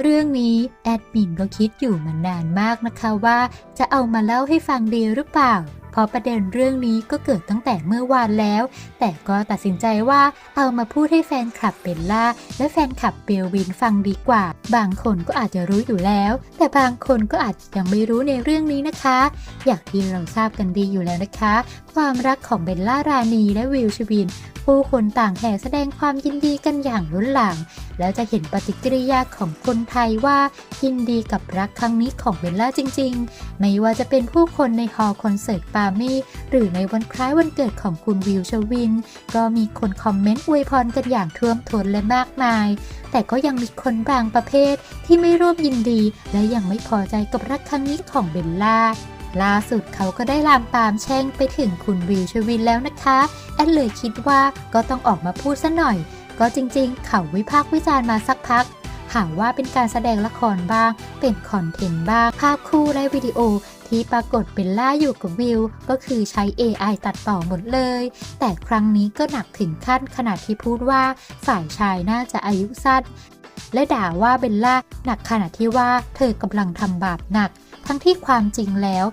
เรื่องนี้แอดมินก็คิดอยู่มานานมากนะคะว่า จะเอามาเล่าให้ฟังดีหรือเปล่า เพราะประเด็นเรื่องนี้ก็เกิดตั้งแต่เมื่อวานแล้ว แต่ก็ตัดสินใจว่าเอามาพูดให้แฟนคลับเบลล่า และแฟนคลับเบลวินฟังดีกว่า บางคนก็อาจจะรู้อยู่แล้ว แต่บางคนก็อาจจะยังไม่รู้ในเรื่องนี้นะคะ อย่างที่เราทราบกันดีอยู่แล้วนะคะ ความรักของเบลล่ารานีและวิลชวินผู้คนต่างแห่แสดงความยินดีกันอย่างล้นหลามแล้วจะเห็นปฏิกิริยาของคนไทยว่ายินดีกับรักครั้งนี้ของเบลล่าจริง ๆ ไม่ว่าจะเป็นผู้คนในฮอลคอนเสิร์ตปามี่หรือในวันคล้ายวันเกิดของคุณวิวชวิน ก็มีคนคอมเมนต์อวยพรกันอย่างท่วมท้นและมากมาย แต่ก็ยังมีคนบางประเภทที่ไม่ร่วมยินดี และยังไม่พอใจกับรักครั้งนี้ของเบลล่าล่าสุดเขาก็ได้ลามปามแช่งไปถึงคุณวิวชวินแล้วนะคะ แอดเลยคิดว่าก็ต้องออกมาพูดซะหน่อย ก็จริงๆ เขาวิพากษ์วิจารณ์มาสักพัก หาว่าเป็นการแสดงละครบ้าง เป็นคอนเทนต์บ้าง ภาพคู่และวิดีโอที่ปรากฏเป็นล่าอยู่กับวิว ก็คือใช้ AI ตัดต่อหมดเลย แต่ครั้งนี้ก็หนักถึงขั้นขนาดที่พูดว่าฝ่ายชายน่าจะอายุสั้น และด่าว่าเบลล่าหนักขนาดที่ว่าเธอกำลังทำบาปหนัก ทั้งที่ความจริงแล้ว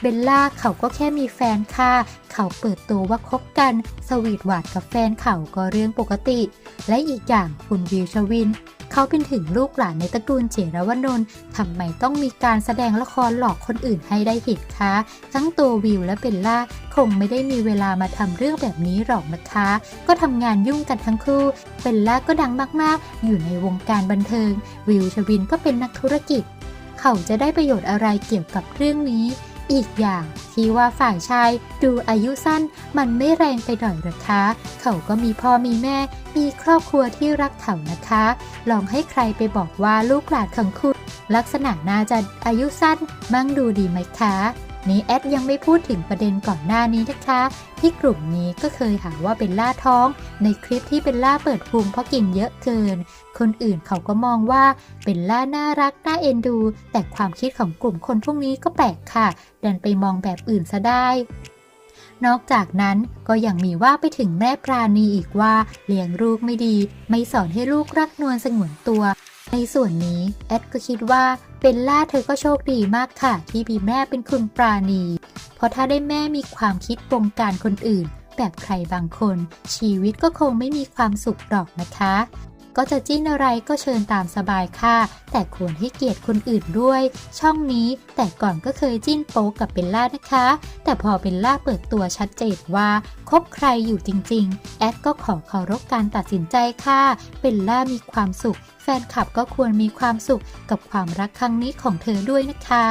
เบลล่าเขาก็แค่มีแฟนค่ะ เขาเปิดตัวว่าคบกัน สวีทหวานกับแฟนเขาก็เรื่องปกติ และอีกอย่างคุณวิวชวิน เขาเป็นถึงลูกหลานในตระกูลเจรวนนท์ทำไมต้องมีการแสดงละครหลอกคนอื่นให้ได้เห็นคะ ทั้งตัววิวและเบลล่าคงไม่ได้มีเวลามาทำเรื่องแบบนี้หรอกนะคะ ก็ทำงานยุ่งกันทั้งคู่ เบลล่าก็ดังมากๆ อยู่ในวงการบันเทิง วิวชวินก็เป็นนักธุรกิจ เขาจะได้ประโยชน์อะไรเกี่ยวกับเรื่องนี้ อีกอย่างที่ว่าฝ่ายชายดูอายุสั้นมันไม่แรงไปหน่อยหรอคะ เขาก็มีพ่อมีแม่ มีครอบครัวที่รักเขานะคะ ลองให้ใครไปบอกว่าลูกหลานของคุณ ลักษณะน่าจะอายุสั้นมั่งดูดีไหมคะ นี่แอดยังไม่พูดถึงประเด็นก่อนหน้านี้นะคะ ที่กลุ่มนี้ก็เคยหาว่าเป็นล่าท้อง ในคลิปที่เป็นล่าเปิดภูมิเพราะกินเยอะเกิน คนอื่นเขาก็มองว่าเป็นล่าน่ารักน่าเอ็นดู แต่ความคิดของกลุ่มคนพวกนี้ก็แปลกค่ะ ดันไปมองแบบอื่นซะได้นอกจากนั้นก็ยังมีว่าไปถึงแม่ปราณีอีกว่าเลี้ยงลูกไม่ดี ไม่สอนให้ลูกรักนวลสงวนตัว ในส่วนนี้แอดก็คิดว่าเบลล่าเธอก็โชคดีมากค่ะ ที่มีแม่เป็นคุณปราณี เพราะถ้าได้แม่มีความคิดปงการคนอื่น แบบใครบางคน ชีวิตก็คงไม่มีความสุขหรอกนะคะ ก็จะจิ้นอะไรก็เชิญตามสบายค่ะ แต่ควรให้เกียรติคนอื่นด้วย ช่องนี้แต่ก่อนก็เคยจิ้นโป๊กกับเบลล่านะคะ แต่พอเบลล่าเปิดตัวชัดเจนว่าคบใครอยู่จริง ๆ แอดก็ขอเคารพการตัดสินใจค่ะเบลล่ามีความสุข แฟนคลับก็ควรมีความสุขกับความรักครั้งนี้ของเธอด้วยนะคะ